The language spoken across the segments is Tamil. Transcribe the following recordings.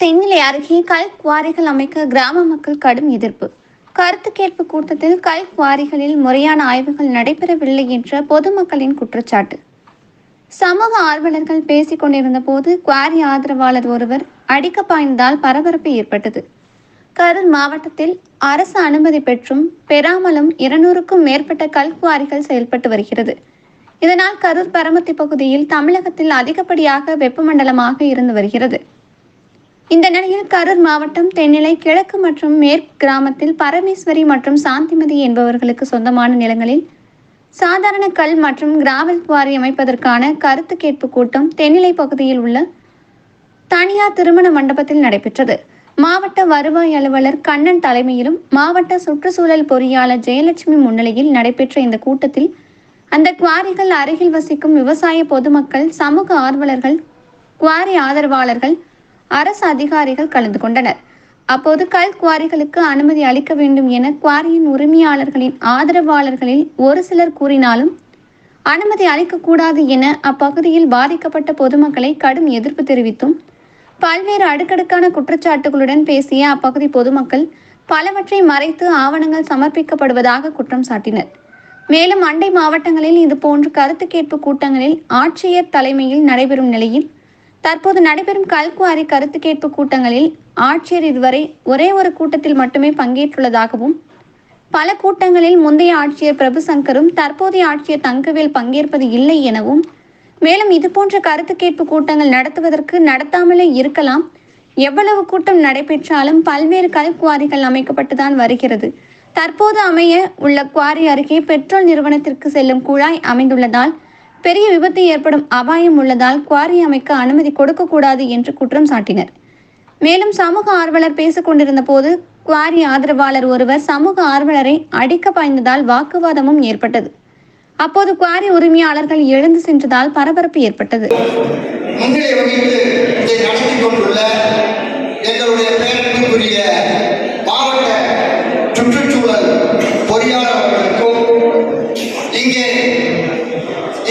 தென்னிலை அருகே கல் குவாரிகள் அமைக்க கிராம மக்கள் கடும் எதிர்ப்பு. கருத்து கேட்பு கூட்டத்தில் கல் குவாரிகளில் முறையான ஆய்வுகள் நடைபெறவில்லை என்ற பொதுமக்களின் குற்றச்சாட்டு. சமூக ஆர்வலர்கள் பேசிக் கொண்டிருந்த போது குவாரி ஆதரவாளர் ஒருவர் அடிக்க பாய்ந்ததால் பரபரப்பு ஏற்பட்டது. கரூர் மாவட்டத்தில் அரசு அனுமதி பெற்றும் பெறாமலும் இருநூறுக்கும் மேற்பட்ட கல் குவாரிகள் செயல்பட்டு வருகிறது. இதனால் கரூர் பரமத்தி பகுதியில் தமிழகத்தில் அதிகப்படியாக வெப்பமண்டலமாக இருந்து வருகிறது. இந்த நிலையில் கரூர் மாவட்டம் தென்னிலை கிழக்கு மற்றும் மேற்கு கிராமத்தில் பரமேஸ்வரி மற்றும் சாந்திமதி என்பவர்களுக்கு சொந்தமான நிலங்களில் சாதாரண கல் மற்றும் கிராவல் குவாரி அமைப்பதற்கான கருத்து கேட்பு கூட்டம் தென்னிலை பகுதியில் உள்ள தனியார் திருமண மண்டபத்தில் நடைபெற்றது. மாவட்ட வருவாய் அலுவலர் கண்ணன் தலைமையிலும் மாவட்ட சுற்றுச்சூழல் பொறியாளர் ஜெயலட்சுமி முன்னிலையில் நடைபெற்ற இந்த கூட்டத்தில் அந்த குவாரிகள் அருகில் வசிக்கும் விவசாய பொதுமக்கள் சமூக ஆர்வலர்கள் குவாரி ஆதரவாளர்கள் அரசு அதிகாரிகள் கலந்து கொண்டனர். அப்போது கல் குவாரிகளுக்கு அனுமதி அளிக்க வேண்டும் என குவாரியின் உரிமையாளர்களின் ஆதரவாளர்களில் ஒரு சிலர் கூறினாலும் அனுமதி அளிக்கக்கூடாது என அப்பகுதியில் பாதிக்கப்பட்ட பொதுமக்களை கடும் எதிர்ப்பு தெரிவித்தும் பல்வேறு அடுக்கடுக்கான குற்றச்சாட்டுகளுடன் பேசிய அப்பகுதி பொதுமக்கள் பலவற்றை மறைத்து ஆவணங்கள் சமர்ப்பிக்கப்படுவதாக குற்றம் சாட்டினர். மேலும் அண்டை மாவட்டங்களில் இதுபோன்று கருத்து கேட்பு கூட்டங்களில் ஆட்சியர் தலைமையில் நடைபெறும் நிலையில் தற்போது நடைபெறும் கல்குவாரி கருத்து கேட்பு கூட்டங்களில் ஆட்சியர் இதுவரை ஒரே ஒரு கூட்டத்தில் மட்டுமே பங்கேற்றுள்ளதாகவும் பல கூட்டங்களில் முந்தைய ஆட்சியர் பிரபு சங்கரும் தற்போதைய ஆட்சியர் தங்கவேல் பங்கேற்பது இல்லை எனவும் மேலும் இதுபோன்ற கருத்து கேட்பு கூட்டங்கள் நடத்துவதற்கு நடத்தாமலே இருக்கலாம். எவ்வளவு கூட்டம் நடைபெற்றாலும் பல்வேறு கல் குவாரிகள் அமைக்கப்பட்டுதான் வருகிறது. தற்போது அமைய உள்ள குவாரி அருகே பெட்ரோல் நிறுவனத்திற்கு செல்லும் குழாய் அமைந்துள்ளதால் பெரிய விபத்து ஏற்படும் அபாயம் உள்ளதால் குவாரி அமைக்க அனுமதி கொடுக்கக்கூடாது என்று குற்றம் சாட்டினர். மேலும் சமூக ஆர்வலர் பேசிக் போது குவாரி ஆதரவாளர் ஒருவர் சமூக ஆர்வலரை அடிக்க பாய்ந்ததால் வாக்குவாதமும் ஏற்பட்டது. அப்போது குவாரி உரிமையாளர்கள் எழுந்து சென்றதால் பரபரப்பு ஏற்பட்டது. மாவட்ட சுற்றுச்சூழல் பொறியாளர்களுக்கும் இங்கே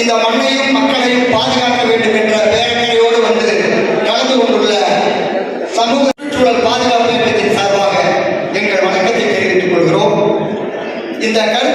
இந்த மண்ணையும் மக்களையும் பாதுகாக்க வேண்டும் என்ற வேதனையோடு வந்து கலந்து கொண்டுள்ள சமூக சுற்றுச்சூழல் பாதுகாப்பு இயக்கத்தின் சார்பாக எங்கள் வணக்கத்தை தெரிவித்துக் கொள்கிறோம். இந்த கருத்து